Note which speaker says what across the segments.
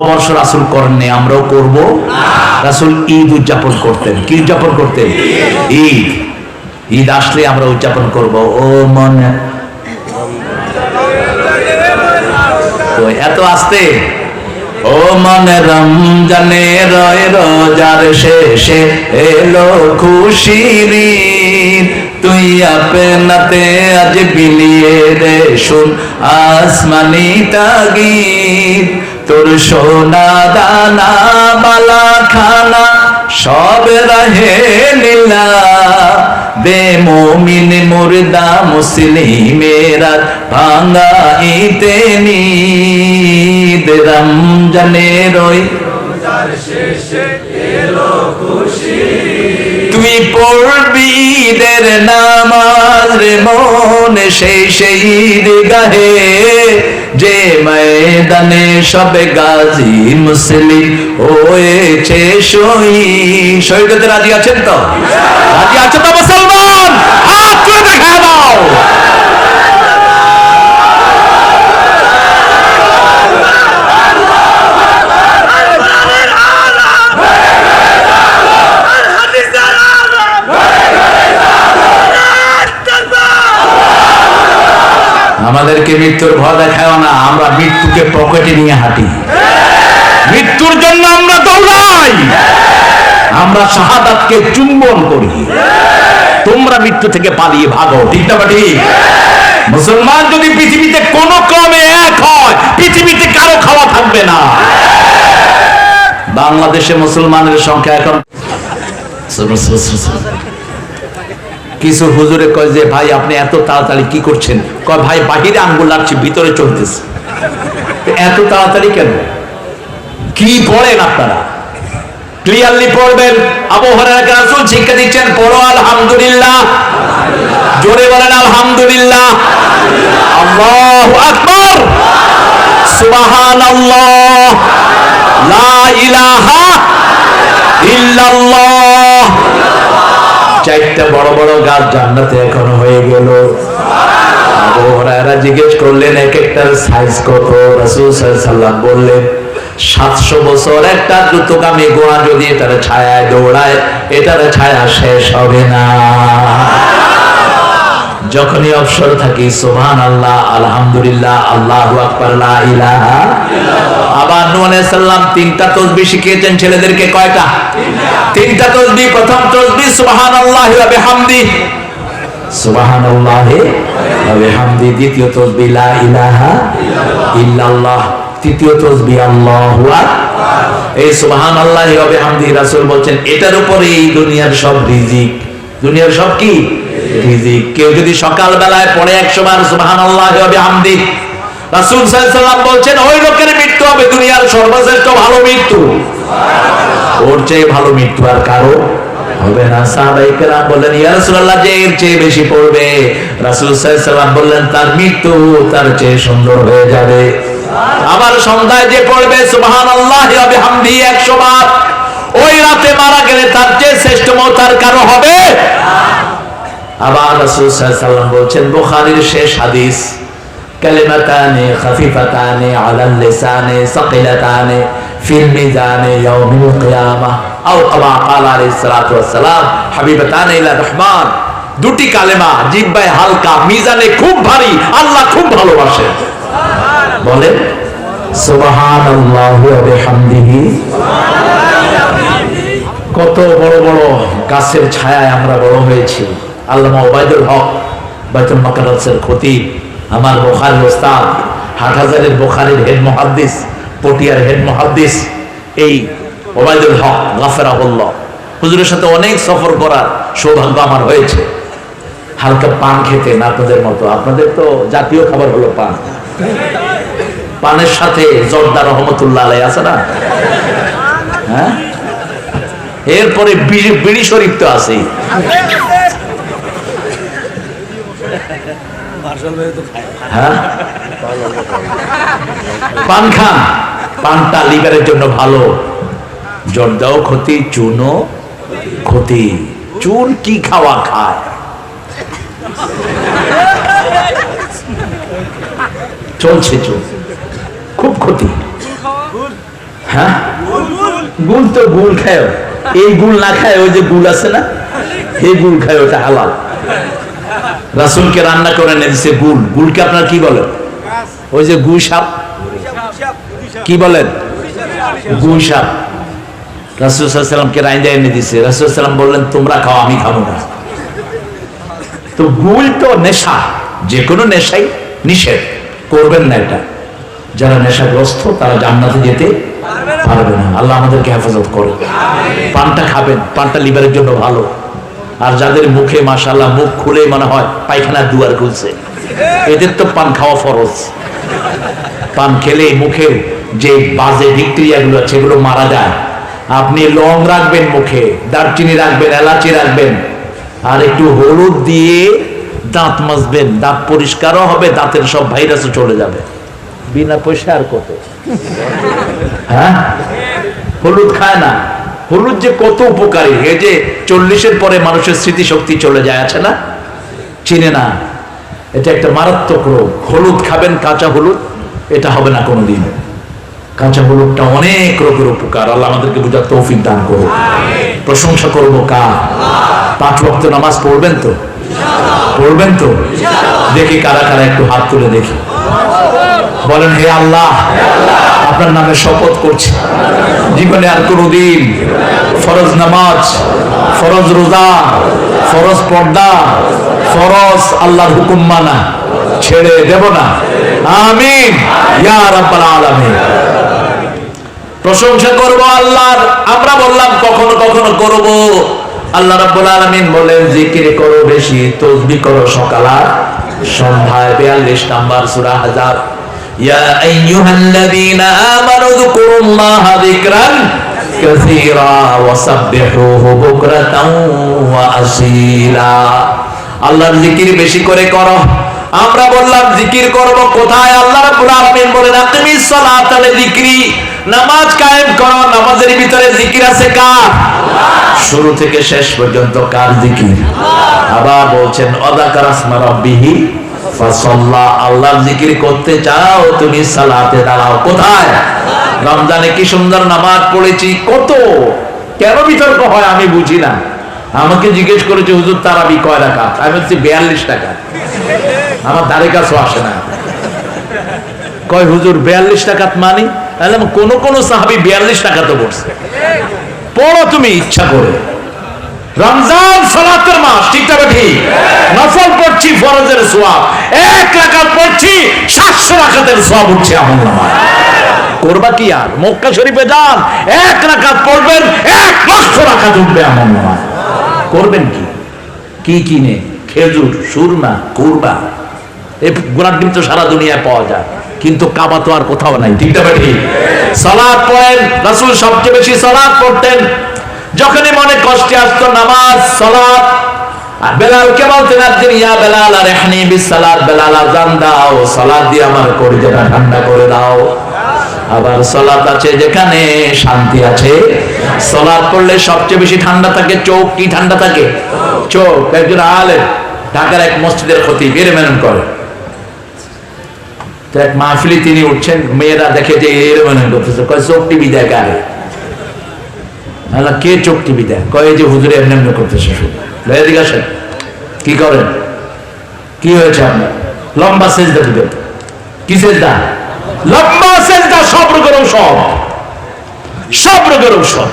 Speaker 1: বর্ষ রাসুল করেননি আমরাও করব। রাসুল ঈদ উদযাপন করতেন। কি উদযাপন করতেন? ঈদ। ঈদ আসলে আমরা উদযাপন করব। ও মনে। তো এত আসতে। ও মনে রমজানে রয় রোজার শেষে এলো খুশির তুই আপনাতে আজ বিলিয়ে রে শুন আসমানি তাগিদ। তোর সোনা দানা বালা খানা, সব রহে লীলা দে মোমিন মুর্দা, মুসলিমেরা ভাঙ্গা ইতে নিদ। রমজানের ওই তুই পড়বি ঈদের নামাজ রে মন, সেই সেই গাহে যে ময়দানে সব গাজী মুসলিম হয়েছে শহীদ। শহীদ রাজি আছেন তো? রাজি আছেন তো মুসলমান? হাত তুলে দেখা দাও। আমাদেরকে মৃত্যুর ভয় দেখায় না, আমরা মৃত্যুকে পকেটে নিয়ে হাঁটি। মৃত্যুর জন্য আমরা দৌড়াই। আমরা শাহাদাতকে চুম্বন করি। তোমরা মৃত্যু থেকে পালিয়ে ভাগো, ঠিক না ঠিক মুসলমান যদি পৃথিবীতে কোনো ক্রমে এক হয়, পৃথিবীতে কারও খাওয়া থাকবে না। বাংলাদেশে মুসলমানের সংখ্যা এখন কিছু হুজুরে কয় যে, ভাই, আপনি এত তাড়াতাড়ি কি করছেন? কয়, ভাই, বাহিরে আঙ্গুল লাগছে, ভিতরে চলতেছে। এত তাড়াতাড়ি কেন? কি পড়েন আপনারা? ক্লিয়ারলি পড়বেন। আবু হুরায়রা রাসূল শিক্ষা দিচ্ছেন, পড়ো, আলহামদুলিল্লাহ। জোরে বলেন, আলহামদুলিল্লাহ। আল্লাহু আকবার। লা ইলাহা ইল্লাল্লাহ। চারটা বড় বড় গাছ জান্নাতে এখনও হয়ে গেল। জিজ্ঞেস করলেন, এক একটার সাইজ কত? রাসূল বললেন, সাতশো বছর। একটা দ্রুতগামী গোড়া যদি এটার ছায়ায় দৌড়ায়, এটার ছায়া শেষ হবে না। যখনই অবসর থাকি সোহান আল্লাহ আলহামদুলিল্লাহ আল্লাহ আবার আলাইহিস সালাম তিনটা তসবিহ শিখিয়েছেন ছেলেদেরকে কয়টা? তিনটা তসবিহ প্রথম তসবিহ সুবহানাল্লাহি ওয়া বিহামদি। সুবহানাল্লাহি ওয়া বিহামদি। দ্বিতীয় তসবিহ লা ইলাহা ইল্লাল্লাহ। তৃতীয় তসবিহ আল্লাহু এই সুবহানাল্লাহি ওয়া বিহামদি, রাসূল বলছেন, এটার উপরে এই দুনিয়ার সব রিজিক। দুনিয়ার সব কি? রিজিক। কেউ যদি সকাল বেলায় পড়ে একশো বার সুবহানাল্লাহি ওয়া বিহামদি, রাসূল সাল্লাল্লাহু বলছেন, ওই লোকের মৃত্যু হবে দুনিয়ার সর্বশ্রেষ্ঠ ভালো মৃত্যু। ওর চেয়ে ভালো মৃত্যু আর কারও হবে না। সাহাবাই কেরাম বললেন, ইয়া রাসূলুল্লাহ, যে এর চেয়ে বেশি পড়বে? রাসূল সাল্লাল্লাহু বললেন, তার মৃত্যু তার চেয়ে সুন্দর হয়ে যাবে। আবার সন্ধ্যায় যে পড়বে, সুবহানাল্লাহি ওয়া বিহামদি 100 বার। ওই রাতে মারা গেলে তার চেয়ে শ্রেষ্ঠ মত আর কারও হবে আবার রাসূল সাল্লাল্লাহু বলছেন, বুখারীর শেষ হাদিস, কালিমাতানে খাফিফাতানে আলাল লিসানে সাকিলাতানে। ফিল মিজানে ইয়াউমিল কিয়ামা। আও কামা ক্বালা আলাইহিস সালাতু ওয়াস সালাম হাবিবাতানে ইলা রহমান। দুটি কালেমা জিহ্বায় হালকা, মিজানে খুব ভারী, আল্লাহ খুব ভালোবাসেন বলেন, সুবহানাল্লাহি ওয়া বিহামদিহি। কত বড় বড় গাছের ছায়ায় আমরা বড় হয়েছি। আল্লামা ওবায়দুল হক, বাইতুল মাকারাসের খতিব, আমার বোখারের ওস্তাদ, হাটহাজারের বোখারের হেড মহাদ্দিস। পটিয়ার হেড মহাদ্দিস এই ওবায়দুল হক গাফেরাহুল্লাহ। হুজুরের সাথে অনেক সফর করার সৌভাগ্য আমার হয়েছে। হালকা পান খেতেন আপনাদের মতো। আপনাদের তো জাতীয় খাবার হলো পান। পানের সাথে জর্দা রহমতুল্লাহ আলাই আছে না? হ্যাঁ? এরপরে বিড়ি বিড়ি শরীফ তো আছে হ্যাঁ? পান খান। পানটা লিভারের জন্য ভালো। জর্দাও ক্ষতি চুনও ক্ষতি। চুন কি খাওয়া খায়? চলছে চুন। খুব ক্ষতি। হ্যাঁ? গুল তো গুল খায় এই গুল না খায় ওই যে গুল আছে না এই গুল খায় ওটা হালাল। রাসুলকে রান্না করে এনে দিছে গুল। গুলকে আপনার কি বলেন? ওই যে গুই সাপ কি বলেন? গুই সাপ রাসুলসাল্লামকে রাইন্দা এনে দিছে। রাসুলসাল্লাম বললেন, তোমরা খাও, আমি খাব না। তো গুল তো নেশা। যে কোনো নেশাই নিষেধ। করবেন না এটা। যারা নেশাগ্রস্ত, তারা জান্নাতে যেতে পারবে না। আল্লাহ আমাদেরকে হেফাজত করে পানটা খাবেন। পানটা লিভারের জন্য ভালো। আর যাদের মুখে মাশাল্লাহ মুখ খুলে মনে হয় পায়খানার দুয়ার খুলছে। এদের তো পান খাওয়া ফরজ। পান খেলে মুখে যে বাজে ব্যাকটেরিয়াগুলো আছে সেগুলো মারা যায়। আপনি লং রাখবেন মুখে দারচিনি রাখবেন এলাচি রাখবেন আর একটু হলুদ দিয়ে দাঁত মাজবেন। দাঁত পরিষ্কারও হবে দাঁতের সব ভাইরাসও চলে যাবে। বিনা পয়সা আর কত? হ্যাঁ? হলুদ খায় না। হলুদ যে কত উপকারী এই যে চল্লিশের পরে মানুষের স্মৃতিশক্তি চলে যায় আছে না? চিনে না। এটা একটা মারাত্মক রোগ। হলুদ খাবেন কাঁচা হলুদ এটা হবে না কোনোদিন। কাঁচা হলুদটা অনেক রোগের উপকার। আল্লাহ আমাদেরকে বোঝার তৌফিক দান করো প্রশংসা করব কা পাঁচ ভক্ত নামাজ পড়বেন তো? পড়বেন তো? দেখি কারা কারা একটু হাত তুলে দেখি। বলেন হে আল্লাহ। আপনার নামে শপথ করছি। জীবনে আর কোনোদিন ফরজ নামাজ, ফরজ রোজা, ফরজ পর্দা, ফরজ আল্লাহর হুকুম মানা ছেড়ে দেব না। আমিন। ইয়া রাব্বাল আলামিন। প্রশংসা করব আল্লাহর, আমরা বললাম কখনো কখনো করব। আল্লাহ রাব্বুল আলামিন বলেন, জিকির করো বেশি তসবিহ করো সকাল আর সন্ধ্যায় 42 নাম্বার সূরা হাজার। ইয়া আইয়ুহাল্লাযীনা আমানু যকুরুল্লাহা যিকরান কাসীরা ওয়াসাব্বিহুহু বুকরাতাও ওয়া আসীলা আল্লাহর জিকির বেশি করে করো। আমরা বললাম, জিকির করব কোথায়? আল্লাহ রাব্বুল আলামিন বলেন আকিমিস সালাতা লিযিকরি নামাজ কায়েম করো। নামাজের ভিতরে জিকির আছে কার? শুরু থেকে শেষ পর্যন্ত কার জিকির? আবার বলছেন, অদাকার আসমা রাব্বিহি ফাসাল্লা আল্লাহর জিজ্ঞেস করেছে, হুজুর, তারাবি কয় টাকা আমি বলছি, বিয়াল্লিশ টাকা আমার ধারে কাছেও আসে না। কয়, হুজুর, বিয়াল্লিশ টাকাত মানি? তাহলে কোন কোন সাহাবি বিয়াল্লিশ টাকা তো পড়ছে। পড়ো তুমি, ইচ্ছা করে। রমজান সালাতের মাস, ঠিক তবে ঠিক নফল পড়ছি ফরজের সোয়াব। এক রাকাত পড়ছি, সাতশো রাখাতের সোয়াব উঠছে আমল নামায়। করবা কি আর? মক্কা শরীফে যান, এক রাকাত পড়বেন, এক লক্ষ রাকাত উঠবে আমল নামায়। করবেন কি? কি কিনে? খেজুর, সুরমা কুরবা এই গোলাপ ডিম তো সারা দুনিয়ায় পাওয়া যায়। কিন্তু কাবা তো আর কোথাও নাই, ঠিক না ঠিক সালাদ পড়েন, রাসূল সবচেয়ে বেশি সালাদ পড়তেন। যখনই মনে কষ্টে আসতো নামাজ সালাদ আর বেলালকে বলতেন একদিন ইয়া বেলাল, আর এখানে বিসালাদ বেলাল আজান দাও সালাদ দিয়ে আমার কলিজাটা ঠান্ডা করে দাও। আবার সালাত আছে যেখানে শান্তি আছে। সালাত পড়লে সবচেয়ে বেশি ঠান্ডা থাকে, চোখ কি ঠান্ডা থাকে? চোখ। একজন আলেম ঢাকার এক মসজিদের ক্ষতি বেড়ে মেনন করে। তো এক মাহফিলি তিনি উঠছেন, মেয়েরা দেখে যে এর মনে করতেছে, কয়, চোখ টিভি কারে কে চোখ টিভি দেয়? কয় যে হুজুরে এমনি এমনি করতেছে শুধু এদিকে কি করেন? কি হয়েছে আপনার? লম্বা সেজদা দিবেন। কি সেজদা? লম্বা সেজদা সব। রোগের ঔষধ সব। রোগের ঔষধ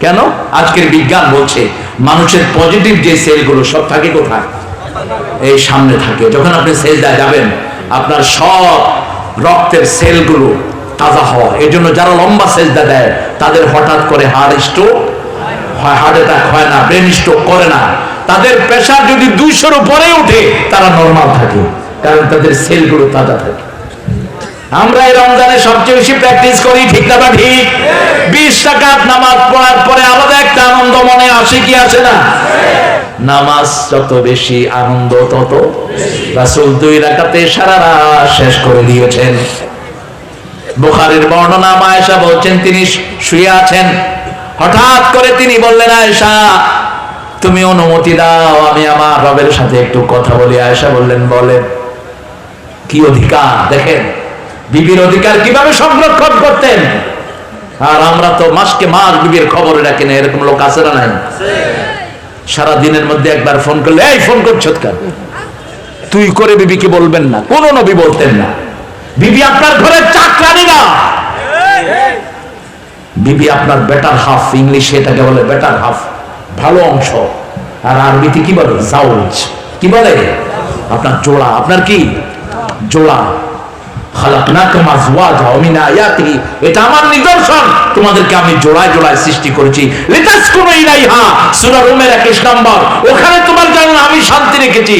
Speaker 1: কেন? আজকের বিজ্ঞান বলছে, মানুষের পজিটিভ যে সেলগুলো সব থাকে কোথায়? এই সামনে থাকে। যখন আপনি সেজদায় যাবেন, আপনার সব রক্তের সেলগুলো তাজা হওয়া। এই জন্য যারা লম্বা সেজদা দেয়, তাদের হঠাৎ করে হার্ট হয়, হার্ট অ্যাটাক হয় না, ব্রেন স্ট্রোক করে না। তাদের প্রেশার যদি দুইশোর উপরে উঠে তারা নর্মাল থাকে, কারণ তাদের সেলগুলো তাজা থাকে। আমরা এই রমজানে সবচেয়ে বেশি প্র্যাকটিস করি, ঠিক না বা ঠিক? বিশ টাকা নামাজ পড়ার পরে আলাদা একটা আনন্দ মনে আসে কি আসে না? নামাজ যত বেশি আনন্দ, তত রাসূল দুই রাকাতে সারা রাত শেষ করে দিয়েছেন। বুখারীর বর্ণনা মায়েশা বলছেন, তিনি শুয়ে আছেন। হঠাৎ করে তিনি বললেন, আয়েশা, তুমি অনুমতি দাও, আমি আমার রবের সাথে একটু কথা বলি। আয়েশা বললেন, বলেন, কি অধিকার? দেখেন, বিবির অধিকার কীভাবে সংরক্ষণ করতেন? আর আমরা তো মাসকে মাস বিবির খবর রাখি না, এরকম লোক আছে না নাই? সারা দিনের মধ্যে একবার ফোন করলে, এই, ফোন করছ তুই করে বিবিকে বলবেন না, কোন নবী বলতেন না। বিবি আপনার ঘরে চাকরানি না বিবি আপনার বেটার হাফ ইংলিশে এটাকে বলে বেটার হাফ ভালো অংশ। আর আরবিতে কি বলে? জাউজ কি বলে? আপনার জোড়া। আপনার কি? জোড়া। আমি জোড়ায় জোড়ায় সৃষ্টি করেছি। লিতাসকুনু ইলাইহা। সূরা রুমের 21 নম্বর। ওখানে আমি শান্তি রেখেছি।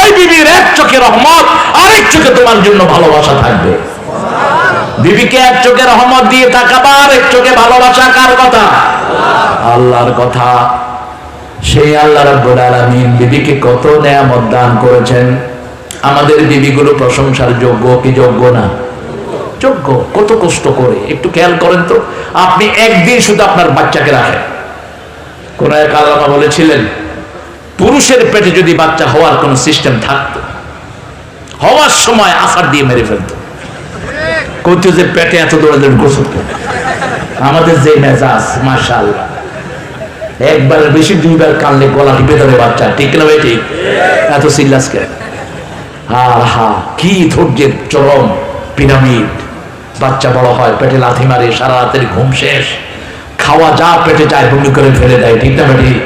Speaker 1: ওই বিবির এক চোখে রহমত, আরেক চোখে তোমার জন্য ভালোবাসা থাকবে। বিবিকে এক চোখে রহমত দিয়ে তাকাবা চোখে ভালোবাসা কার কথা? আল্লাহর কথা। সেই আল্লাহ বিবিকে কত নেয়ামত দান করেছেন। আমাদের বিবিগুলো প্রশংসার যোগ্য কি যোগ্য না? যোগ্য, কত কষ্ট করে। একটু খেয়াল করেন তো, আপনি একদিন শুধু আপনার বাচ্চাকে রাখেন। কোন এক আল্লামা বলেছিলেন, পুরুষের পেটে যদি বাচ্চা হওয়ার কোন সিস্টেম থাকতো, হওয়ার সময় আসার দিয়ে মেরে ফেলতো। কইতো যে পেটে এত দৌড়াদৌড়ি গোসল। আমাদের যে মেজাজ মাশাল একবার বেশি দুইবার কানলে গলা টিপে ধরে বাচ্চা, ঠিক না ভাই ঠিক? এত সিল্লাস কে আর হা, কি ধৈর্যের চরম পিরামিড। বাচ্চা বড় হয়, পেটে লাথি মারে, সারা রাতের ঘুম শেষ। খাওয়া যা পেটে যায় বমি করে ফেলে দেয়, ঠিক না ঠিক?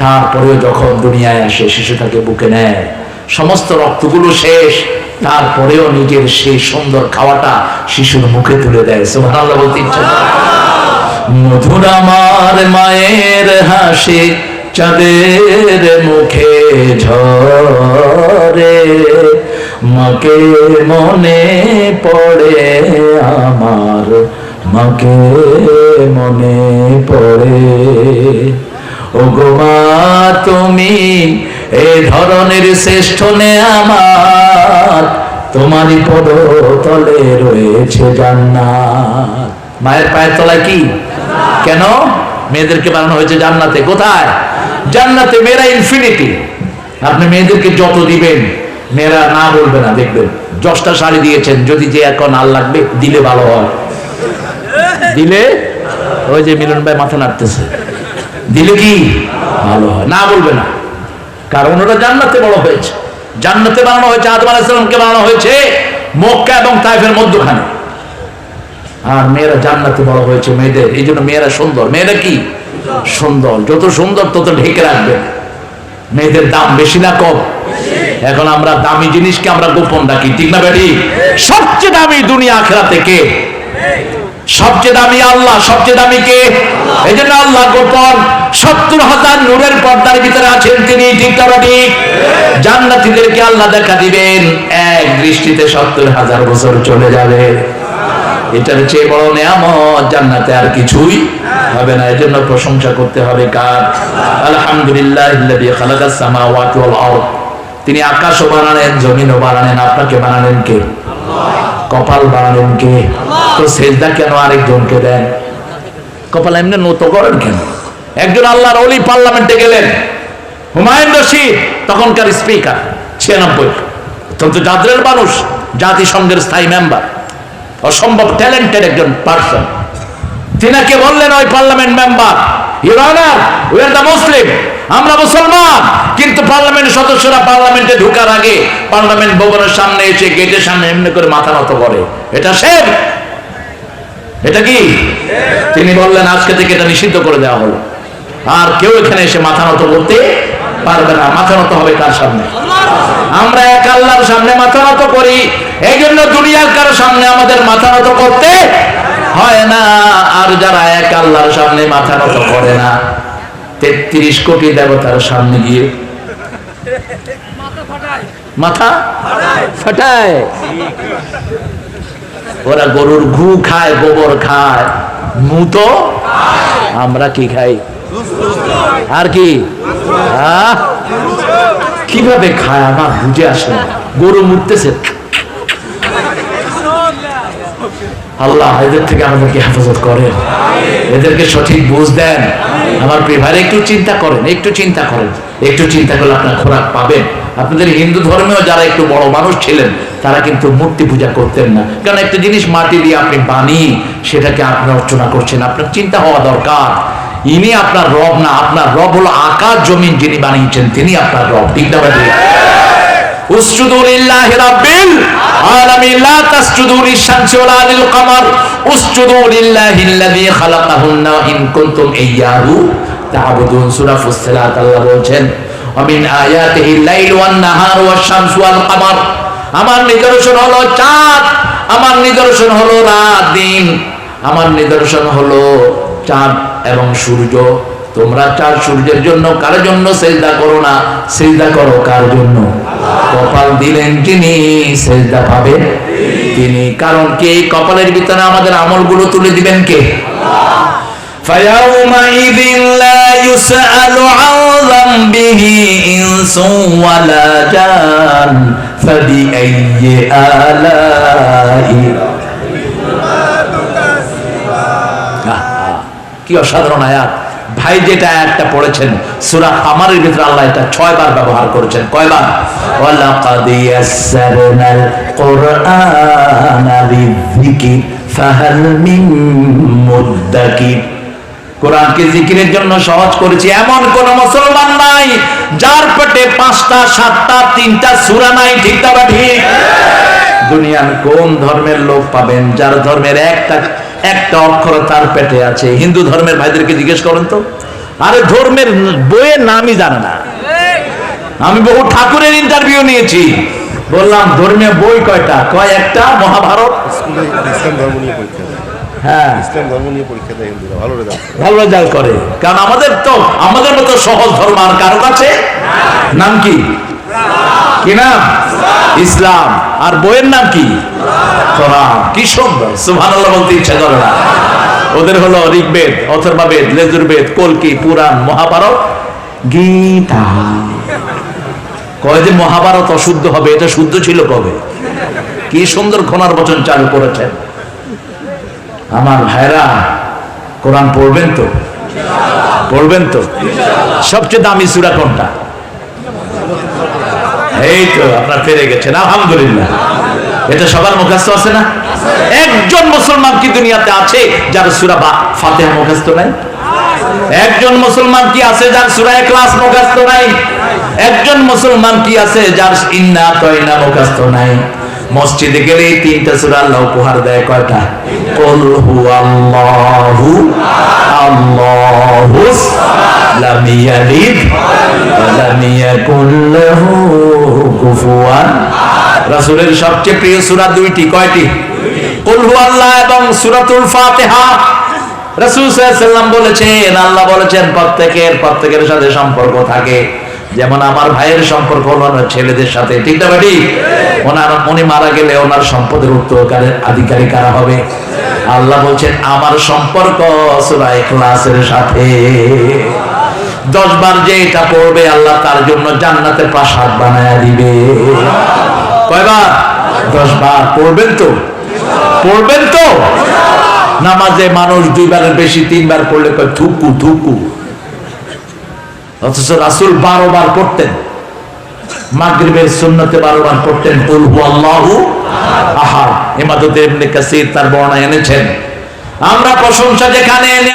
Speaker 1: তারপরেও যখন দুনিয়ায় আসে শিশুটাকে বুকে নেয়। সমস্ত রক্তগুলো শেষ। তারপরেও নিজের সেই সুন্দর খাওয়াটা শিশুর মুখে তুলে দেয়। সুবহানাল্লাহ, বলতে ইচ্ছা মধুর আমার মায়ের হাসি চাঁদের মুখে ঝরে। মাকে মনে পড়ে আমার মাকে মনে পড়ে, ও গো মা, তুমি এ ধরনের শ্রেষ্ঠ নে আমার তোমারই পদ তলে রয়েছে জান্নাত। মায়ের পায়ের তলায় কি? কেন? মেয়েদেরকে বানানো হয়েছে জান্নাতে। কোথায়? জান্নাতে মেয়েরা ইনফিনিটি আপনি মেয়েদেরকে যত দিবেন, মেয়েরা না বলবে না, দেখবেন। দশটা শাড়ি দিয়েছেন, যদি যে এখন আর লাগবে, দিলে ভালো হয়। দিলে ওই যে মিলন ভাই মাথা নাড়তেছে। দিলে কি? ভালো হয়। না বলবে না। কারণ ওরা জান্নাতে বড় হয়েছে। জান্নাতে বানানো হয়েছে, আদম আলাইসালামকে বানানো হয়েছে মক্কা এবং তাইফের মধ্যখানে। আর মেয়েরা জান্নাতে বড় হয়েছে মেয়েদের। এই জন্য মেয়েরা সুন্দর। মেয়েরা কি? সুন্দর। যত সুন্দর তত ঢেকে রাখবে। মেয়েদের দাম বেশি না কম? এখন আমরা দামি জিনিসকে আমরা গোপন রাখি। ঠিক না বেটি? সবচেয়ে দামি দুনিয়া আখেরা থেকে সবচেয়ে দামি আল্লাহ, সবচেয়ে দামি কে? এই জন্য আল্লাহ গোপন সত্তর হাজার নূরের পর্দার ভিতরে আছেন তিনি, ঠিক ঠিক? জান্নাতীদেরকে আল্লাহ দেখা দিবেন, এক দৃষ্টিতে সত্তর হাজার বছর চলে যাবে। এটার চেয়ে বড় নেয়ামত, জান্নাতে আর কিছুই হবে না, এজন্য প্রশংসা করতে হবে কার? আলহামদুলিল্লাহ তিনি আকাশও বানালেন, জমিনও বানালেন, আপনাকে বানালেন কে? কপাল বানালেন কে? তো সেজদা কেন আরেকজনকে দেন? কপাল এমনি নত করেন কেন? একজন আল্লাহর অলি পার্লামেন্টে গেলেন, হুমায়ুন রশিদ, তখনকার স্পিকার, ছিয়ানব্বই। অত্যন্ত জাদ্রের মানুষ, জাতিসংঘের স্থায়ী মেম্বার, অসম্ভব ট্যালেন্টেড একজন পার্সন। তিনাকে বললেন, ওই parliament member your honour we are the Muslim আমরা মুসলমান, কিন্তু পার্লামেন্ট সদস্যরা পার্লামেন্টে ঢোকার আগে পার্লামেন্ট ভবনের সামনে এসে গেটের সামনে এমনি করে মাথা নত করে। এটা সেম এটা কি? তিনি বললেন, আজকে থেকে এটা নিষিদ্ধ করে দেওয়া হলো। আর কেউ এখানে এসে মাথা নত করতে পারবে না, মাথা নত হবে কার সামনে? আমরা এক আল্লাহর সামনে মাথা নত করি এই জন্য দুনিয়ার কারও সামনে আমাদের মাথা নত করতে হয় না, আর যারা এক আল্লাহর সামনে মাথা নত করে না, তেত্রিশ কোটি দেবতার সামনে গিয়ে মাথা ফাটায়। ওরা গরুর ঘু খায়, গোবর খায়। মুতো আমরা কি খাই? আর কি? কীভাবে খায়? আমার বুঝে আসে গরু মুততেছে আল্লাহ, এদের থেকে আমাদেরকে হেফাজত করেন। এদেরকে সঠিক বুঝ দেন। আমার প্রিয় একটু চিন্তা করেন, একটু চিন্তা করেন। একটু চিন্তা করলে আপনার খোরাক পাবেন। আপনাদের হিন্দু ধর্মেও যারা একটু বড় মানুষ ছিলেন তারা কিন্তু মূর্তি পূজা করতেন না কারণ একটা জিনিস মাটি দিয়ে আপনি বানিয়ে সেটাকে আপনি অর্চনা করছেন আপনার চিন্তা হওয়া দরকার ইনি আপনার রব না আপনার রব হলো আকাশ জমিন যিনি বানিয়েছেন তিনি আপনার রব ঠিক না ভাই? اسجدوا لله رب العالمين لا تسجدوا للشمس ولا للقمر اسجدوا لله الذي خلقهن إن كنتم إياه تعبدون سورة فصلت অমিন আয়াতিহি লাইল ওয়ান নাহার ওয়াস আমার নিদর্শন হলো চাঁদ আমার নিদর্শন হলো রাত দিন। আমার নিদর্শন হলো চাঁদ এবং সূর্য। তোমরা চার সূর্যের জন্য কার জন্য সেজদা করো না? সেজদা করো কার জন্য? কপাল দিলেন তিনি সেজদা পাবে তিনি। কারণ কে? কপালের ভিতরে আমাদের আমলগুলো তুলে দিবেন কে? ফায়াউমাইযিন লা ইউসআলু আন إنس ولا جان فبأي آلاء আহা, কি অসাধারণ আয়াত ভাই যেটা আয়াতটা পড়েছেন সূরা কামারের ভিতরে আল্লাহ এটা ছয়বার ব্যবহার করেছেন কয়বার ওয়ালাকাদ ইয়াসসারনাল কুরআনা লিযিকরি ফাহাল মিন মুদ্দাকির কোরআনকে জিকিরের জন্য সহজ করেছি। এমন কোন মুসলমান নাই, যার পেটে পাঁচটা, সাতটা, তিনটা সূরা নাই, ঠিক না ঠিক? দুনিয়ার কোন ধর্মের লোক পাবেন, যার ধর্মের একটা একটা অক্ষর তার পেটে আছে? হিন্দু ধর্মের ভাইদেরকে জিজ্ঞেস করেন তো। আরে ধর্মের বইয়ের নামই জানে না। আমি বহু ঠাকুরের ইন্টারভিউ নিয়েছি। বললাম, ধর্মীয় বই কয়টা? কয় একটা? মহাভারত? হ্যাঁ।
Speaker 2: ইসলাম ধর্ম নিয়ে পরীক্ষা দেয় হিন্দুরা। ভালো রেজাল্ট
Speaker 1: ভালো রেজাল্ট করে। কারণ আমাদের তো আমাদের মতো সহজ ধর্ম আর কারও কাছে নাম কি? কি নাম? ইসলাম। আর বইয়ের নাম কি? কোরআন। কি সুন্দর। সুবহানাল্লাহ বলতে ইচ্ছা করে না। ওদের হলো ঋগ্বেদ অথর্ববেদ লেজুরবেদ কলকি পুরাণ মহাভারত গীতা। কয় যে মহাভারত অশুদ্ধ হবে এটা শুদ্ধ ছিল কবে? কি সুন্দর খনার বচন চালু করেছেন। আমার ভাইরা, কোরআন পড়বেন তো? পড়বেন তো? সবচেয়ে দামি সুরা কোনটা? এই তো, আপনার পেরে গেছেন, আলহামদুলিল্লাহ। এটা সবার মুখস্থ আছে না? একজন মুসলমান কি দুনিয়াতে আছে যার সুরা বা ফাতেহা মুখস্থ নাই? একজন মুসলমান কি আছে যার সুরা ক্লাস মুখস্থ নাই? একজন মুসলমান কি আছে যার ইন্না তয়না মুখস্থ নাই? মসজিদে গেলে তিনটা সূরা আল্লাহ উপহার দেয়, কয়টা? কুল হুয়াল্লাহু আল্লাহু লাম ইয়ালিদ লাম ইয়াকুল লাহু কুফুয়ান রাসূলের সবচেয়ে প্রিয় সূরা দুইটি, কয়টি? কুল হুয়াল্লাহ এবং সূরাতুল ফাতিহা। রাসূল সাল্লাল্লাহু আলাইহি বলেছেন, আল্লাহ বলেছেন, প্রত্যেকের প্রত্যেকের সাথে সম্পর্ক থাকে। যেমন আমার ভাইয়ের সম্পর্ক ওনার ছেলেদের সাথে, ঠিক না বাড়ি ওনার উনি মারা গেলে ওনার সম্পদের উত্তরকারের আধিকারিক কারা হবে? আল্লাহ বলছেন, আমার সম্পর্ক সূরা ইখলাসের সাথে। দশ বার যে এটা পড়বে, আল্লাহ তার জন্য জান্নাতে প্রাসাদ বানায় দিবে। কয়বার? দশ বার। পড়বেন তো? পড়বেন তো? নামাজে মানুষ দুইবারের বেশি তিনবার পড়লে কয়, থুকু থুকু। অথচ রাসুল বারো বার পড়তেন। মাগরিবের সুন্নতে বারো বার পড়তেন আহাদ। ইমাদতে কাসির তার বর্ণনা এনেছেন। আমরা প্রশংসা যেখানে